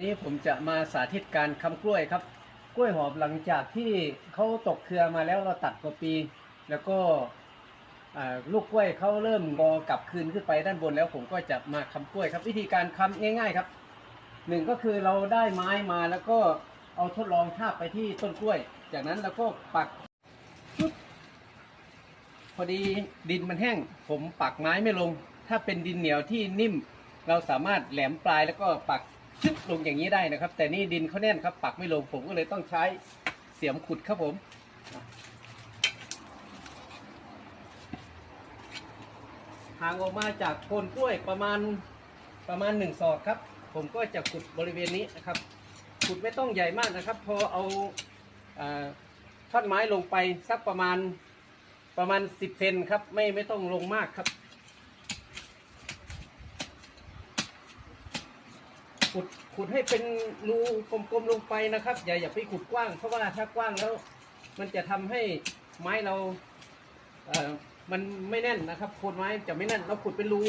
นี้ผมจะมาสาธิตการคำกล้วยครับ กล้วยหอมหลังจากที่เขาตกเครือมาแล้วเราตัดกว่าปี แล้วก็ลูกกล้วยเขาเริ่มงอกลับคืนขึ้นไปด้านบนแล้วผมก็จะมาคำกล้วยครับ วิธีการคำง่าย ๆครับหนึ่งก็คือเราได้ไม้มาแล้วก็เอาทดลองทาบไปที่ต้นกล้วย จากนั้นเราก็ปักปึ๊บพอดีดินมันแห้ง ผมปักไม้ไม่ลง ถ้าเป็นดินเหนียวที่นิ่ม เราสามารถแหลมปลายแล้วก็ปัก ชึบลงอย่างนี้ได้นะครับ แต่นี่ดินเขาแน่นครับ ปักไม่ลงผมก็เลยต้องใช้เสียมขุดครับผมห่างออกมาจากโคนกล้วยประมาณประมาณหนึ่งศอกครับ ผมก็จะขุดบริเวณนี้นะครับ ขุดไม่ต้องใหญ่มากนะครับ พอเอาอาท่อนไม้ลงไปสักประมาณประมาณสิบเซนครับ ไม่ไม่ต้องลงมากครับ ขุดขุดให้เป็นรูกลมๆลงไปนะครับ อย่าอย่าไปขุดกว้าง เพราะว่าถ้ากว้างแล้ว มันจะทำให้ไม้เราเอ่อมันไม่แน่นนะครับโคนไม้จะไม่แน่นเราขุดเป็นรู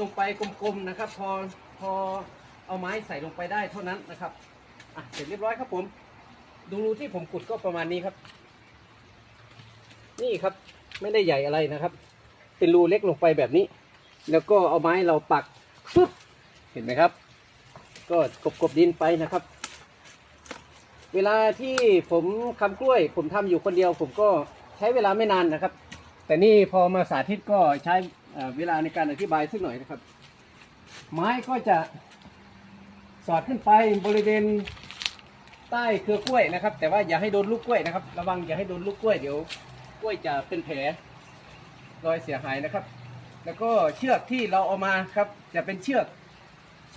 ลงไปกลมๆนะครับ พอพอเอาไม้ใส่ลงไปได้เท่านั้นนะครับอะเสร็จเรียบร้อยครับผม ดูรูที่ผมขุดก็ประมาณนี้ครับ นี่ครับไม่ได้ใหญ่อะไรนะครับ เป็นรูเล็กลงไปแบบนี้ แล้วก็เอาไม้เราปักปึ๊บเห็นไหมครับ ก็กบกบดินไปนะครับ เวลาที่ผมคำกล้วย ผมทำอยู่คนเดียว ผมก็ใช้เวลาไม่นานนะครับ แต่นี่พอมาสาธิตก็ใช้เวลาในการอธิบายสักหน่อยนะครับ ไม้ก็จะสอดขึ้นไปบริเวณใต้เครือกล้วยนะครับ แต่ว่าอย่าให้โดนลูกกล้วยนะครับ ระวังอย่าให้โดนลูกกล้วยเดี๋ยวกล้วยจะเป็นแผลรอยเสียหายนะครับ แล้วก็เชือกที่เราเอามาครับ จะเป็นเชือก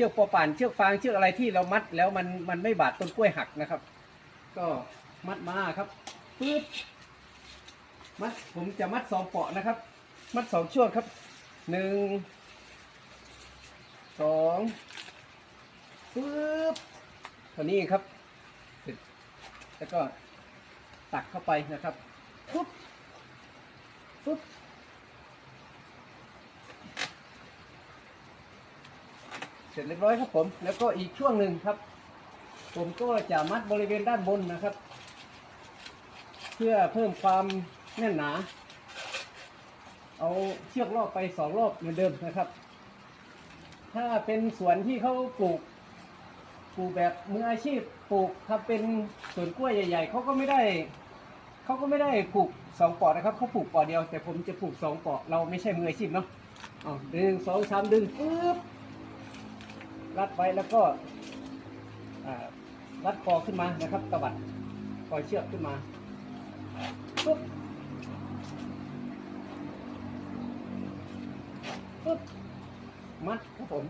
ชือกปอป่านเชือกฟางเชือกอะไรที่เรามัดแล้วมันมันไม่บาดต้นกล้วยหักนะครับ ก็มัดมาครับปึ๊บมัดผมจะมัดสองเปาะนะครับ มัดสองช่วงครับหนึ่งสองปึ๊บเท่านี้ครับเสร็จแล้วก็ตักเข้าไปนะครับปุ๊บปุ๊บ เสร็จเรียบร้อยครับผม แล้วก็อีกช่วงหนึ่งครับ ผมก็จะมัดบริเวณด้านบนนะครับ เพื่อเพิ่มความแน่นหนา เอาเชือกรอบไปสองรอบเหมือนเดิมนะครับ ถ้าเป็นสวนที่เขาปลูกปลูกแบบมืออาชีพปลูกทำเป็นสวนกล้วยใหญ่ๆเขาก็ไม่ได้เขาก็ไม่ได้ปลูกสองปอดนะครับเขาปลูกปอดเดียว แต่ผมจะปลูกสองปอดเราไม่ใช่มืออาชีพเนาะอ๋อหนึ่งสองสามดึงปึ๊บ รัดไว้แล้วก็รัดคอขึ้นมานะครับตะวัดคอยเชือกขึ้นมาปุ๊บปุ๊บมัดครับผม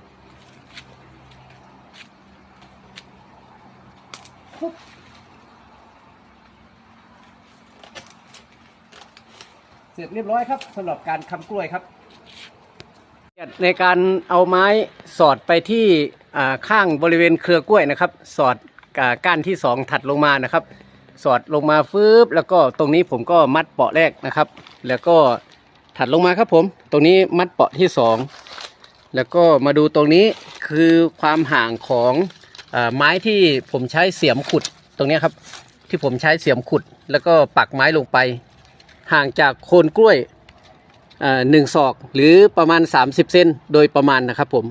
ปุ๊บเสร็จเรียบร้อยครับสำหรับการคำกล้วยครับ ในการเอาไม้สอดไปที่ข้างบริเวณเครือกล้วยนะครับ สอดอ่าก้านที่สองถัดลงมานะครับ สอดลงมาฟืบแล้วก็ตรงนี้ผมก็มัดเปาะแรกนะครับ แล้วก็ถัดลงมาครับผม ตรงนี้มัดเปาะที่สองแล้วก็มาดูตรงนี้คือความห่างของอไม้ที่ผมใช้เสียมขุดตรงนี้ครับ ที่ผมใช้เสียมขุด แล้วก็ปักไม้ลงไป ห่างจากโคนกล้วย หนึ่งศอกหรือประมาณ 30 เซนโดยประมาณนะครับผม